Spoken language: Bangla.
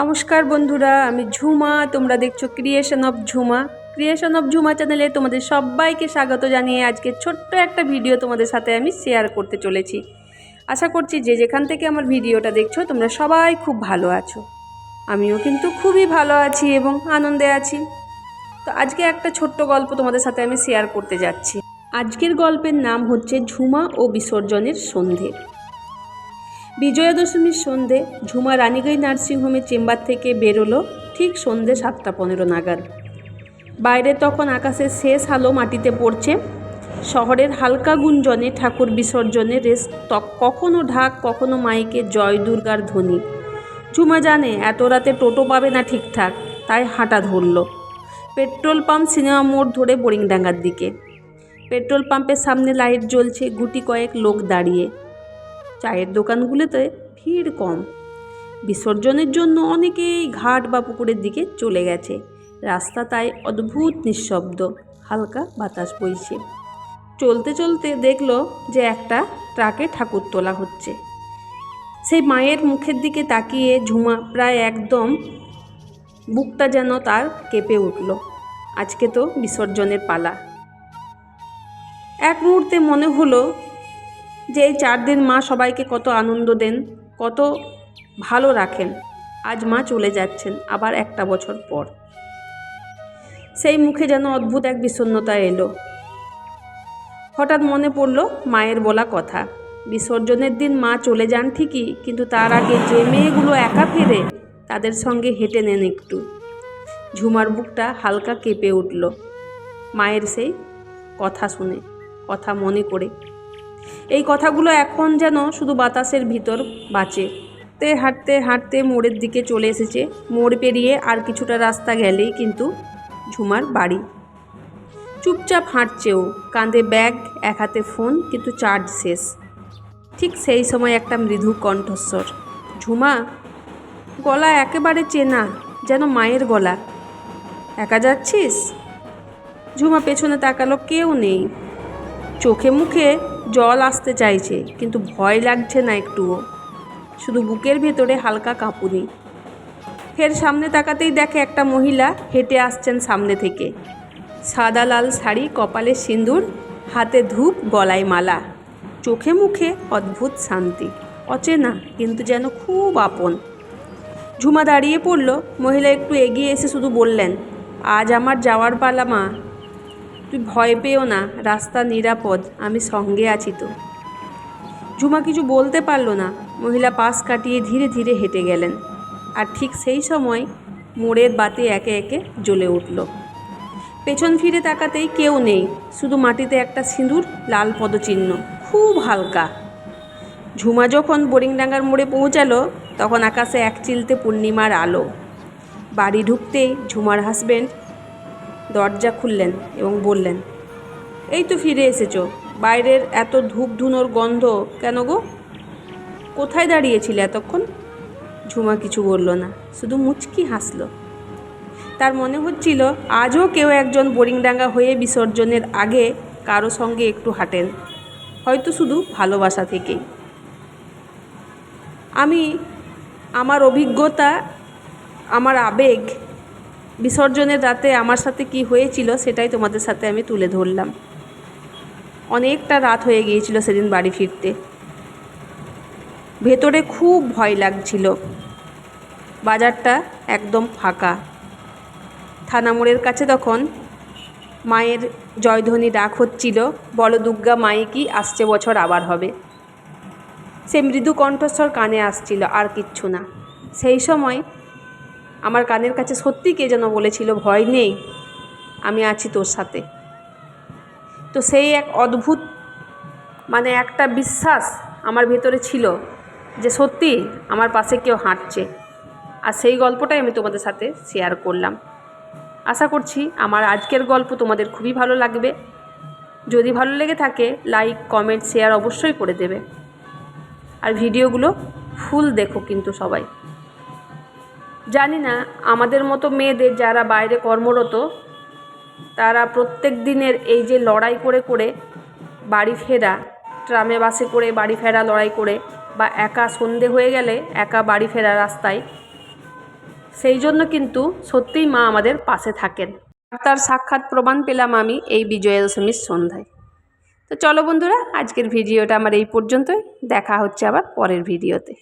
নমস্কার বন্ধুরা, আমি ঝুমা, তোমরা দেখছ creation of Jhuma. Creation of Jhuma চ্যানেলে তোমাদের সবাইকে স্বাগত জানিয়ে আজকে ছোট্ট একটা ভিডিও তোমাদের সাথে আমি শেয়ার করতে চলেছি। আশা করছি যে যেখান থেকে আমার ভিডিওটা দেখছ, তোমরা সবাই খুব ভালো আছো। আমিও কিন্তু খুবই ভালো আছি এবং আনন্দে আছি। তো আজকে একটা ছোট্ট গল্প তোমাদের সাথে আমি শেয়ার করতে যাচ্ছি। আজকের গল্পের নাম হচ্ছে ঝুমা ও বিসর্জনের সন্ধে। বিজয়া দশমীর সন্ধে ঝুমা রানীগঞ্জ নার্সিংহোমের চেম্বার থেকে বেরোলো ঠিক সন্ধে সাতটা পনেরো নাগাদ। বাইরে তখন আকাশের শেষ আলো মাটিতে পড়ছে। শহরের হালকা গুঞ্জনে ঠাকুর বিসর্জনে রেস কখনো ঢাক, কখনো মাইকে জয় দুর্গার ধ্বনি। ঝুমা জানে এত রাতে টোটো পাবে না ঠিকঠাক, তাই হাঁটা ধরল। পেট্রোল পাম্প, সিনেমা মোড় ধরে বোরিংডাঙ্গার দিকে। পেট্রোল পাম্পের সামনে লাইট জ্বলছে, গুটি কয়েক লোক দাঁড়িয়ে। চায়ের দোকানগুলোতে ভিড় কম। বিসর্জনের জন্য অনেকেই ঘাট বা পুকুরের দিকে চলে গেছে। রাস্তা তাই অদ্ভুত নিঃশব্দ, হালকা বাতাস বইছে। চলতে চলতে দেখল যে একটা ট্রাকে ঠাকুর তোলা হচ্ছে। সেই মায়ের মুখের দিকে তাকিয়ে ঝুমা প্রায় একদম বুকটা যেন তার কেঁপে উঠল। আজকে তো বিসর্জনের পালা। এক মুহূর্তে মনে হলো যে এই চার দিন মা সবাইকে কত আনন্দ দেন, কত ভালো রাখেন। আজ মা চলে যাচ্ছেন আবার একটা বছর পর। সেই মুখে যেন অদ্ভুত এক বিষণ্ণতা এলো। হঠাৎ মনে পড়ল মায়ের বলা কথা। বিসর্জনের দিন মা চলে যান ঠিকই, কিন্তু তার আগে যে মেয়েগুলো একা ফেরে, তাদের সঙ্গে হেঁটে নেন একটু। ঝুমার বুকটা হালকা কেঁপে উঠল। মায়ের সেই কথা শুনে, কথা মনে করে এই কথাগুলো এখন যেন শুধু বাতাসের ভিতর বাঁচে। তে হাঁটতে হাঁটতে মোড়ের দিকে চলে এসেছে। মোড় পেরিয়ে আর কিছুটা রাস্তা গেলেই কিন্তু ঝুমার বাড়ি। চুপচাপ হাঁটছে ও কাঁধে ব্যাগ, এক হাতে ফোন, কিন্তু চার্জ শেষ। ঠিক সেই সময় একটা মৃদু কণ্ঠস্বর। ঝুমা, গলা একেবারে চেনা, যেন মায়ের গলা। একা যাচ্ছিস? ঝুমা পেছনে তাকালো, কেউ নেই। চোখে মুখে জল আসতে চাইছে, কিন্তু ভয় লাগছে না একটুও। শুধু বুকের ভেতরে হালকা কাঁপুনি। ফের সামনে তাকাতেই দেখে একটা মহিলা হেঁটে আসছেন সামনে থেকে। সাদা লাল শাড়ি, কপালে সিঁদুর, হাতে ধূপ, গলায় মালা। চোখে মুখে অদ্ভুত শান্তি। অচেনা, কিন্তু যেন খুব আপন। ঝুমা দাঁড়িয়ে পড়ল। মহিলা একটু এগিয়ে এসে শুধু বললেন, আজ আমার যাওয়ার পালা মা। তুই ভয় পেও না, রাস্তা নিরাপদ, আমি সঙ্গে আছি তো। ঝুমা কিছু বলতে পারল না, মহিলা পাশ কাটিয়ে ধীরে ধীরে হেঁটে গেলেন। আর ঠিক সেই সময় মোড়ের বাতি একে একে জ্বলে উঠল। পেছন ফিরে তাকাতেই কেউ নেই, শুধু মাটিতে একটা সিঁদুর, লাল পদচিহ্ন, খুব হালকা। ঝুমা যখন বোরিংডাঙ্গার মোড়ে পৌঁছালো, তখন আকাশে এক চিলতে পূর্ণিমার আলো। বাড়ি ঢুকতেই ঝুমার হাজবেন্ড দরজা খুললেন এবং বললেন, এই তো ফিরে এসেছ, বাইরের এত ধূপ ধুনোর গন্ধ কেন গো? কোথায় দাঁড়িয়েছিলে এতক্ষণ? ঝুমা কিছু বলল না, শুধু মুচকি হাসলো। তার মনে হচ্ছিল, আজও কেউ একজন বোরিংডাঙ্গা হয়ে বিসর্জনের আগে কারও সঙ্গে একটু হাঁটেন, হয়তো শুধু ভালোবাসা থেকেই। আমি, আমার অভিজ্ঞতা, আমার আবেগ বিসর্জনের রাতে আমার সাথে কি হয়েছিল সেটাই তোমাদের সাথে আমি তুলে ধরলাম। অনেকটা রাত হয়ে গিয়েছিল সেদিন বাড়ি ফিরতে। ভেতরে খুব ভয় লাগছিল। বাজারটা একদম ফাঁকা। থানা মোড়ের কাছে তখন মায়ের জয়ধ্বনি ডাক হচ্ছিল, বলো দুর্গা মায়ে কি আসছে বছর আবার হবে। সে মৃদু কণ্ঠস্বর কানে আসছিল, আর কিচ্ছু না। সেই সময় আমার কানের কাছে সত্যি কে যেন বলেছিল, ভয় নেই, আমি আছি তোর সাথে। তো সেই এক অদ্ভুত মানে একটা বিশ্বাস আমার ভেতরে ছিল যে সত্যি আমার পাশে কেউ হাঁটছে। আর সেই গল্পটাই আমি তোমাদের সাথে শেয়ার করলাম। আশা করছি আমার আজকের গল্প তোমাদের খুবই ভালো লাগবে। যদি ভালো লেগে থাকে লাইক কমেন্ট শেয়ার অবশ্যই করে দেবে। আর ভিডিওগুলো ফুল দেখো কিন্তু সবাই। জানি না, আমাদের মতো মেয়েদের যারা বাইরে কর্মরত, তারা প্রত্যেক দিনের এই যে লড়াই করে করে বাড়ি ফেরা, ট্রামে বাসে করে বাড়ি ফেরা, লড়াই করে, বা একা সন্ধে হয়ে গেলে একা বাড়ি ফেরা রাস্তায়, সেই জন্য কিন্তু সত্যিই মা আমাদের পাশে থাকেন। তার সাক্ষাৎ প্রমাণ পেলাম আমি এই বিজয়া দশমীর সন্ধ্যায়। তো চলো বন্ধুরা, আজকের ভিডিওটা আমার এই পর্যন্তই। দেখা হচ্ছে আবার পরের ভিডিওতে।